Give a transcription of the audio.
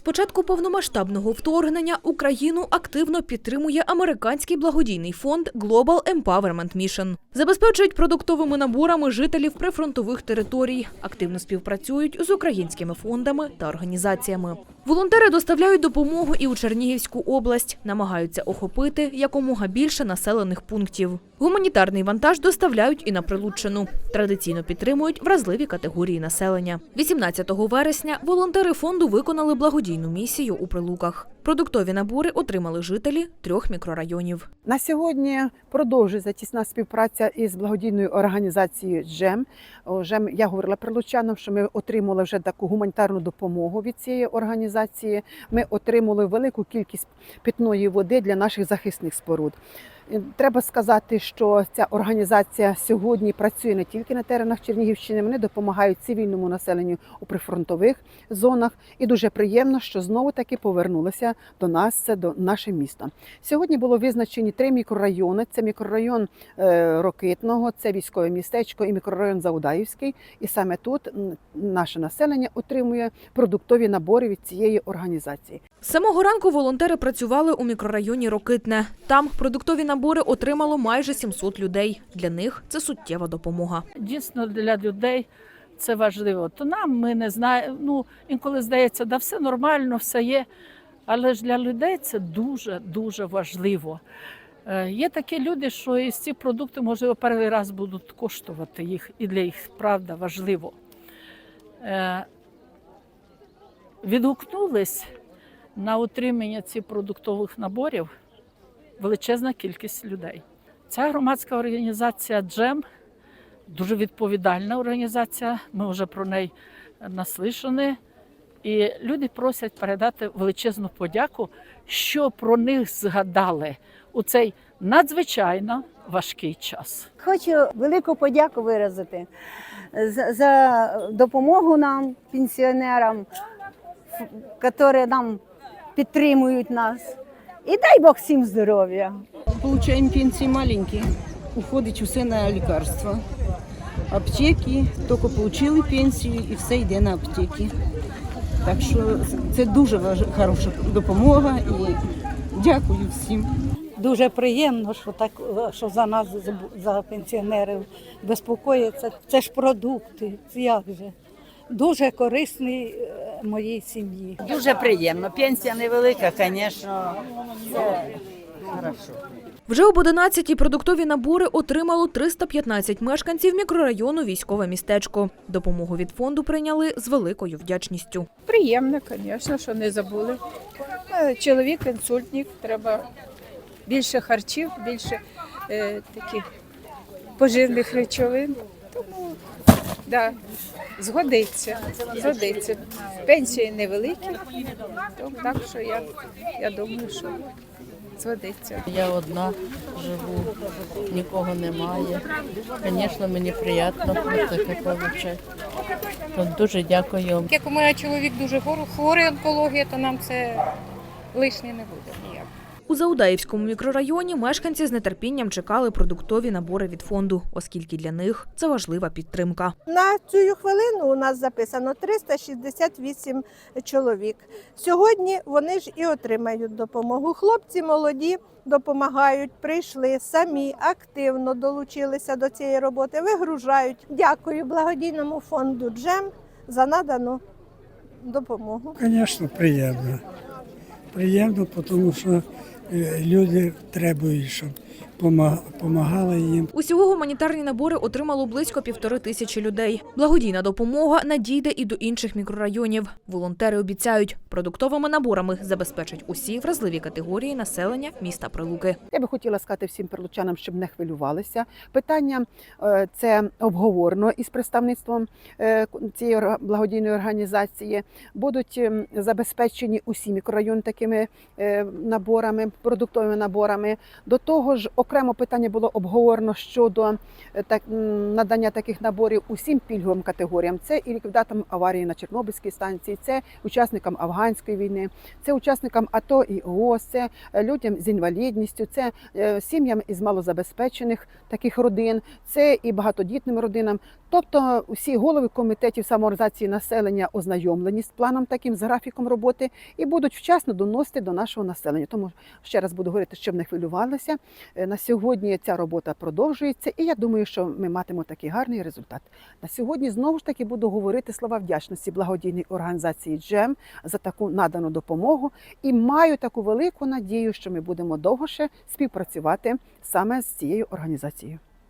З початку повномасштабного вторгнення Україну активно підтримує американський благодійний фонд Global Empowerment Mission. Забезпечують продуктовими наборами жителів прифронтових територій, активно співпрацюють з українськими фондами та організаціями. Волонтери доставляють допомогу і у Чернігівську область, намагаються охопити якомога більше населених пунктів. Гуманітарний вантаж доставляють і на Прилуччину. Традиційно підтримують вразливі категорії населення. 18 вересня волонтери фонду виконали благодійну місію у Прилуках. Продуктові набори отримали жителі трьох мікрорайонів. На сьогодні продовжується тісна співпраця із благодійною організацією ЖЕМ. О, ЖЕМ я говорила прилучанам, що ми отримали вже таку гуманітарну допомогу від цієї організації. Ми отримали велику кількість питної води для наших захисних споруд. Треба сказати, що ця організація сьогодні працює не тільки на теренах Чернігівщини, вони допомагають цивільному населенню у прифронтових зонах. І дуже приємно, що знову таки повернулися до нас, це до наше місто. Сьогодні було визначені три мікрорайони: це мікрорайон е, Рокитного, це військове містечко і мікрорайон Заудаївський. І саме тут наше населення отримує продуктові набори від цієї організації. Самого ранку волонтери працювали у мікрорайоні Рокитне. Там продуктові набори отримало майже 700 людей. Для них це суттєва допомога. дійсно для людей це важливо. То нам ми не знаємо. Ну інколи здається, да все нормально, все є. Але ж для людей це дуже дуже важливо. Е, Є такі люди, що і ці продукти, можливо, перший раз будуть коштувати їх, і для їх правда важливо. Е, Відгукнулись на утримання цих продуктових наборів величезна кількість людей. Ця громадська організація Джем дуже відповідальна організація. Ми вже про неї наслишані. І люди просять передати величезну подяку, що про них згадали у цей надзвичайно важкий час. Хочу велику подяку виразити за, допомогу нам, пенсіонерам, які нам підтримують нас. І дай Бог всім здоров'я. Получаем пенсии маленькие, уходить усе на лікарства. Аптеки, тільки отримали пенсію і все йде на аптеки. Так що це дуже важ- хороша допомога і дякую всім. Дуже приємно, що так що за нас, за пенсіонерів безпокоїться. Це ж продукти. це Як же? Дуже корисний е, моїй сім'ї. Дуже приємно. Пенсія невелика, звісно. Це. Вже об 11-й продуктові набори отримало 315 мешканців мікрорайону Військове містечко. Допомогу від фонду прийняли з великою вдячністю. Приємно, звісно, що не забули. Е, Чоловік інсультник, треба більше харчів, більше е, таких поживних речовин. Тому да, згодиться, згодиться. Пенсії невеликі, так що я, я думаю, що згодиться. Я одна живу, нікого немає. Звісно, мені приємно таке получати. Дуже дякую. Як у мене чоловік дуже хворий онкологія, то нам це лишнє не буде ніяк. У Заудаївському мікрорайоні мешканці з нетерпінням чекали продуктові набори від фонду, оскільки для них це важлива підтримка. На цю хвилину у нас записано 368 чоловік. Сьогодні вони ж і отримають допомогу. Хлопці молоді допомагають, прийшли самі активно долучилися до цієї роботи, вигружають. Дякую благодійному фонду Джем за надану допомогу. Звісно, приємно. Приємно, тому що е, люди требують, щоб допомагали їм. Усього гуманітарні набори отримало близько півтори тисячі людей. Благодійна допомога надійде і до інших мікрорайонів. Волонтери обіцяють, продуктовими наборами забезпечать усі вразливі категорії населення міста Прилуки. Я би хотіла сказати всім прилучанам, щоб не хвилювалися. Питання е, це обговорено із представництвом е, цієї благодійної організації. Будуть ем, забезпечені усі мікрорайони такими е, наборами, продуктовими наборами. До того ж, окремо питання було обговорено щодо е, так, надання таких наборів усім пільговим категоріям. Це і ліквідаторам аварії на Чорнобильській станції, це учасникам афганської війни, це учасникам АТО і ООС, це е, людям з інвалідністю, це е, сім'ям із малозабезпечених таких родин, це і багатодітним родинам. Тобто усі голови комітетів самоорганізації населення ознайомлені з планом таким, з графіком роботи і будуть вчасно доносити до нашого населення. Тому ще раз буду говорити, щоб не хвилювалися. Сьогодні ця робота продовжується, і я думаю, що ми матимемо такий гарний результат. На сьогодні знову ж таки буду говорити слова вдячності благодійній організації Джем за таку надану допомогу і маю таку велику надію, що ми будемо довго ще співпрацювати саме з цією організацією.